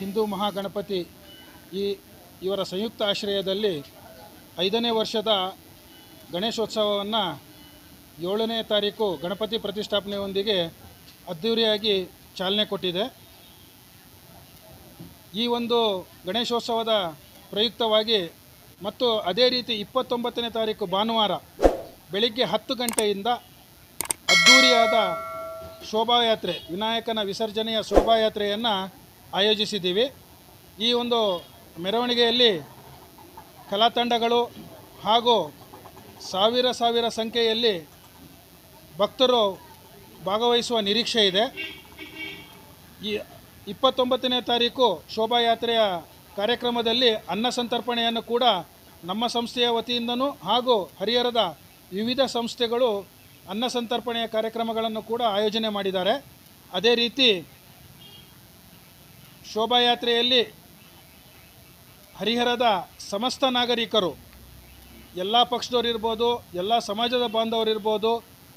ಹಿಂದೂ ಮಹಾಗಣಪತಿ ಈ ಇವರ ಸಂಯುಕ್ತ ಆಶ್ರಯದಲ್ಲಿ ಐದನೇ ವರ್ಷದ ಗಣೇಶೋತ್ಸವವನ್ನು ಏಳನೇ ತಾರೀಕು ಗಣಪತಿ ಪ್ರತಿಷ್ಠಾಪನೆಯೊಂದಿಗೆ ಅದ್ಧೂರಿಯಾಗಿ ಚಾಲನೆ ಕೊಟ್ಟಿದೆ. ಈ ಒಂದು ಗಣೇಶೋತ್ಸವದ ಪ್ರಯುಕ್ತವಾಗಿ ಮತ್ತು ಅದೇ ರೀತಿ ಇಪ್ಪತ್ತೊಂಬತ್ತನೇ ತಾರೀಕು ಭಾನುವಾರ ಬೆಳಿಗ್ಗೆ ಹತ್ತು ಗಂಟೆಯಿಂದ ಅದ್ಧೂರಿಯಾದ ಶೋಭಾಯಾತ್ರೆ, ವಿನಾಯಕನ ವಿಸರ್ಜನೆಯ ಶೋಭಾಯಾತ್ರೆಯನ್ನು ಆಯೋಜಿಸಿದ್ದೀವಿ. ಈ ಒಂದು ಮೆರವಣಿಗೆಯಲ್ಲಿ ಕಲಾತಂಡಗಳು ಹಾಗೂ ಸಾವಿರ ಸಾವಿರ ಸಂಖ್ಯೆಯಲ್ಲಿ ಭಕ್ತರು ಭಾಗವಹಿಸುವ ನಿರೀಕ್ಷೆ ಇದೆ. ಈ ಇಪ್ಪತ್ತೊಂಬತ್ತನೇ ತಾರೀಕು ಶೋಭಾಯಾತ್ರೆಯ ಕಾರ್ಯಕ್ರಮದಲ್ಲಿ ಅನ್ನ ಸಂತರ್ಪಣೆಯನ್ನು ಕೂಡ ನಮ್ಮ ಸಂಸ್ಥೆಯ ವತಿಯಿಂದನೂ ಹಾಗೂ ಹರಿಹರದ ವಿವಿಧ ಸಂಸ್ಥೆಗಳು ಅನ್ನ ಸಂತರ್ಪಣೆಯ ಕಾರ್ಯಕ್ರಮಗಳನ್ನು ಕೂಡ ಆಯೋಜನೆ ಮಾಡಿದ್ದಾರೆ. ಅದೇ ರೀತಿ ಶೋಭಾಯಾತ್ರೆಯಲ್ಲಿ ಹರಿಹರದ ಸಮಸ್ತ ನಾಗರಿಕರು, ಎಲ್ಲ ಪಕ್ಷದವರಿರ್ಬೋದು ಎಲ್ಲ ಸಮಾಜದ ಬಾಂಧವರಿರ್ಬೋದು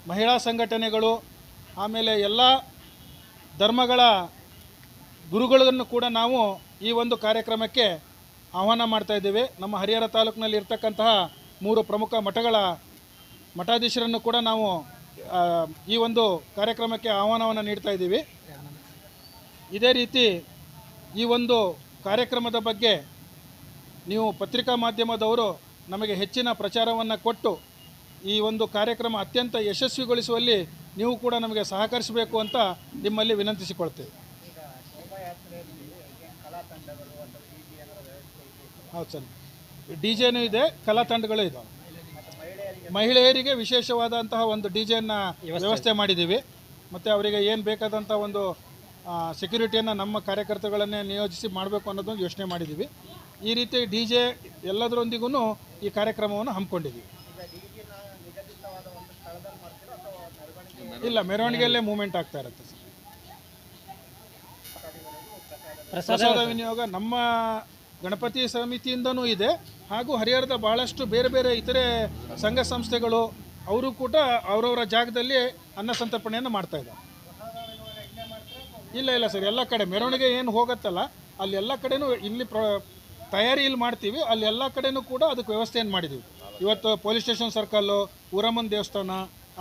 ಮಹಿಳಾ ಸಂಘಟನೆಗಳು, ಆಮೇಲೆ ಎಲ್ಲ ಧರ್ಮಗಳ ಗುರುಗಳನ್ನು ಕೂಡ ನಾವು ಈ ಒಂದು ಕಾರ್ಯಕ್ರಮಕ್ಕೆ ಆಹ್ವಾನ ಮಾಡ್ತಾ ಇದ್ದೇವೆ. ನಮ್ಮ ಹರಿಹರ ತಾಲೂಕಿನಲ್ಲಿ ಇರ್ತಕ್ಕಂತಹ ಮೂರು ಪ್ರಮುಖ ಮಠಗಳ ಮಠಾಧೀಶರನ್ನು ಕೂಡ ನಾವು ಈ ಒಂದು ಕಾರ್ಯಕ್ರಮಕ್ಕೆ ಆಹ್ವಾನವನ್ನು ನೀಡ್ತಾ ಇದ್ದೀವಿ. ಇದೇ ರೀತಿ ಈ ಒಂದು ಕಾರ್ಯಕ್ರಮದ ಬಗ್ಗೆ ನೀವು ಪತ್ರಿಕಾ ಮಾಧ್ಯಮದವರು ನಮಗೆ ಹೆಚ್ಚಿನ ಪ್ರಚಾರವನ್ನು ಕೊಟ್ಟು ಈ ಒಂದು ಕಾರ್ಯಕ್ರಮ ಅತ್ಯಂತ ಯಶಸ್ವಿಗೊಳಿಸುವಲ್ಲಿ ನೀವು ಕೂಡ ನಮಗೆ ಸಹಕರಿಸಬೇಕು ಅಂತ ನಿಮ್ಮಲ್ಲಿ ವಿನಂತಿಸಿಕೊಳ್ತೇವೆ. ಹೌದು ಸರ್. ಡಿ ಜೆನೂ ಇದೆ ಕಲಾ ತಂಡಗಳು ಇದಾವೆ ಮಹಿಳೆಯರಿಗೆ ವಿಶೇಷವಾದಂತಹ ಒಂದು ಡಿ ಜೆನ ವ್ಯವಸ್ಥೆ ಮಾಡಿದ್ದೀವಿ. ಮತ್ತು ಅವರಿಗೆ ಏನು ಬೇಕಾದಂಥ ಒಂದು ಸೆಕ್ಯೂರಿಟಿಯನ್ನು ನಮ್ಮ ಕಾರ್ಯಕರ್ತಗಳನ್ನೇ ನಿಯೋಜಿಸಿ ಮಾಡಬೇಕು ಅನ್ನೋದೊಂದು ಯೋಚನೆ ಮಾಡಿದ್ದೀವಿ ಈ ರೀತಿ ಡಿ ಜೆ ಎಲ್ಲದರೊಂದಿಗೂ ಈ ಕಾರ್ಯಕ್ರಮವನ್ನು ಹಮ್ಮಿಕೊಂಡಿದ್ದೀವಿ ಇಲ್ಲ ಮೆರವಣಿಗೆಯಲ್ಲೇ ಮೂಮೆಂಟ್ ಆಗ್ತಾ ಇರುತ್ತೆ ಸರ್. ಪ್ರಸಾದ ವಿನಿಯೋಗ ನಮ್ಮ ಗಣಪತಿ ಸಮಿತಿಯಿಂದನೂ ಇದೆ. ಹಾಗೂ ಹರಿಹರದ ಬಹಳಷ್ಟು ಬೇರೆ ಬೇರೆ ಇತರೆ ಸಂಘ ಸಂಸ್ಥೆಗಳು ಅವರು ಕೂಡ ಅವರವರ ಜಾಗದಲ್ಲಿ ಅನ್ನ ಸಂತರ್ಪಣೆಯನ್ನು ಮಾಡ್ತಾ ಇದ್ದಾರೆ. ಇಲ್ಲ ಇಲ್ಲ ಸರ್, ಎಲ್ಲ ಕಡೆ. ಮೆರವಣಿಗೆ ಏನು ಹೋಗುತ್ತಲ್ಲ, ಅಲ್ಲಿ ಎಲ್ಲ ಕಡೆನೂ ಇಲ್ಲಿ ಪ್ರ, ತಯಾರಿ ಇಲ್ಲಿ ಮಾಡ್ತೀವಿ, ಅಲ್ಲಿ ಎಲ್ಲ ಕಡೆನೂ ಕೂಡ ಅದಕ್ಕೆ ವ್ಯವಸ್ಥೆಯನ್ನು ಮಾಡಿದ್ದೀವಿ. ಇವತ್ತು ಪೊಲೀಸ್ ಸ್ಟೇಷನ್ ಸರ್ಕಲ್ಲು ಊರಮ್ಮನ ದೇವಸ್ಥಾನ,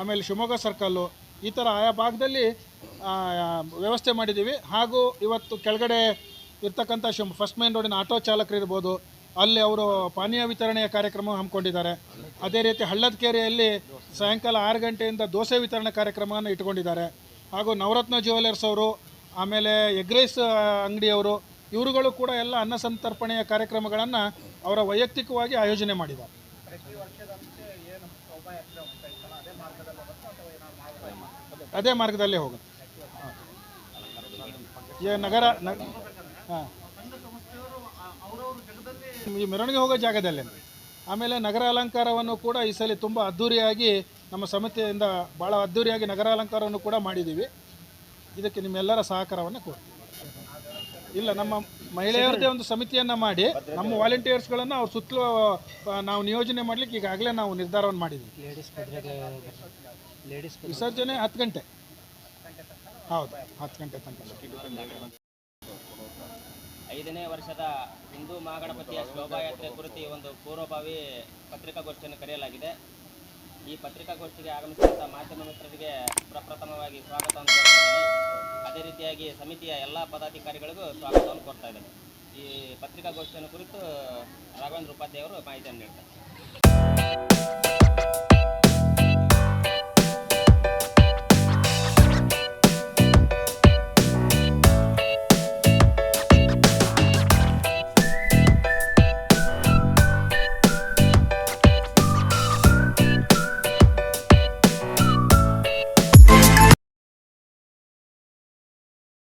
ಆಮೇಲೆ ಶಿವಮೊಗ್ಗ ಸರ್ಕಲ್ಲು ಈ ಥರ ಆಯಾ ಭಾಗದಲ್ಲಿ ವ್ಯವಸ್ಥೆ ಮಾಡಿದ್ದೀವಿ. ಹಾಗೂ ಇವತ್ತು ಕೆಳಗಡೆ ಇರ್ತಕ್ಕಂಥ ಶಿವ, ಫಸ್ಟ್ ಮೇನ್ ರೋಡಿನ ಆಟೋ ಚಾಲಕರು ಇರ್ಬೋದು, ಅಲ್ಲಿ ಅವರು ಪಾನೀಯ ವಿತರಣೆಯ ಕಾರ್ಯಕ್ರಮ ಹಮ್ಮಿಕೊಂಡಿದ್ದಾರೆ. ಅದೇ ರೀತಿ ಹಳ್ಳದ ಕೆರೆಯಲ್ಲಿ ಸಾಯಂಕಾಲ ಆರು ಗಂಟೆಯಿಂದ ದೋಸೆ ವಿತರಣೆ ಕಾರ್ಯಕ್ರಮವನ್ನು ಇಟ್ಕೊಂಡಿದ್ದಾರೆ. ಹಾಗೂ ನವರತ್ನ ಜ್ಯುವೆಲರ್ಸ್ ಅವರು ಆಮೇಲೆ ಎಗ್ ರೈಸ್ ಅಂಗಡಿಯವರು ಇವರುಗಳು ಕೂಡ ಎಲ್ಲ ಅನ್ನ ಸಂತರ್ಪಣೆಯ ಕಾರ್ಯಕ್ರಮಗಳನ್ನು ಅವರ ವೈಯಕ್ತಿಕವಾಗಿ ಆಯೋಜನೆ ಮಾಡಿದ್ದಾರೆ. ಅದೇ ಮಾರ್ಗದಲ್ಲೇ ಹೋಗುತ್ತೆ. ಈ ನಗರ ಹಾಂ. ಈ ಮೆರವಣಿಗೆ ಹೋಗೋ ಜಾಗದಲ್ಲೇ ಆಮೇಲೆ ನಗರ ಅಲಂಕಾರವನ್ನು ಕೂಡ ಈ ಸಲ ತುಂಬ ಅದ್ಧೂರಿಯಾಗಿ ನಮ್ಮ ಸಮಿತಿಯಿಂದ ಭಾಳ ಅದ್ಧೂರಿಯಾಗಿ ನಗರ ಅಲಂಕಾರವನ್ನು ಕೂಡ ಮಾಡಿದ್ದೀವಿ. ಇದಕ್ಕೆ ನಿಮ್ಮೆಲ್ಲರ ಸಹಕಾರವನ್ನು ಕೊಡ್ತೀವಿ. ಇಲ್ಲ ನಮ್ಮ ಮಹಿಳೆಯರದೇ ಒಂದು ಸಮಿತಿಯನ್ನು ಮಾಡಿ ನಮ್ಮ ವಾಲಂಟಿಯರ್ಸ್ಗಳನ್ನು ಅವ್ರ ಸುತ್ತಲೂ ನಾವು ನಿಯೋಜನೆ ಮಾಡಲಿಕ್ಕೆ ಈಗಾಗಲೇ ನಾವು ನಿರ್ಧಾರವನ್ನು ಮಾಡಿದ್ದೀವಿ ಲೇಡೀಸ್ ಕುದುರೆಗೆ ಲೇಡೀಸ್ ವಿಸರ್ಜನೆ ಹತ್ತು ಗಂಟೆ. ಹೌದು ಹತ್ತು ಗಂಟೆ ತನಕ. ಐದನೇ ವರ್ಷದ ಹಿಂದೂ ಮಹಾಗಣಪತಿಯ ಶೋಭಾಯಾತ್ರೆ ಕುರಿತು ಈ ಒಂದು ಪೂರ್ವಭಾವಿ ಪತ್ರಿಕಾಗೋಷ್ಠಿಯನ್ನು ಕರೆಯಲಾಗಿದೆ. ಈ ಪತ್ರಿಕಾಗೋಷ್ಠಿಗೆ ಆಗಮಿಸಿದಂಥ ಮಾಧ್ಯಮ ಮಿತ್ರರಿಗೆ ಪ್ರಪ್ರಥಮವಾಗಿ ಸ್ವಾಗತ ಅಂತ ಅದೇ ರೀತಿಯಾಗಿ ಸಮಿತಿಯ ಎಲ್ಲ ಪದಾಧಿಕಾರಿಗಳಿಗೂ ಸ್ವಾಗತವನ್ನು ಕೊಡ್ತಾ ಇದ್ದೇನೆ. ಈ ಪತ್ರಿಕಾಗೋಷ್ಠಿಯನ್ನು ಕುರಿತು ರಾಘವೇಂದ್ರ ಉಪಾಧ್ಯಾಯ ಅವರು ಮಾಹಿತಿಯನ್ನು ನೀಡ್ತಾರೆ.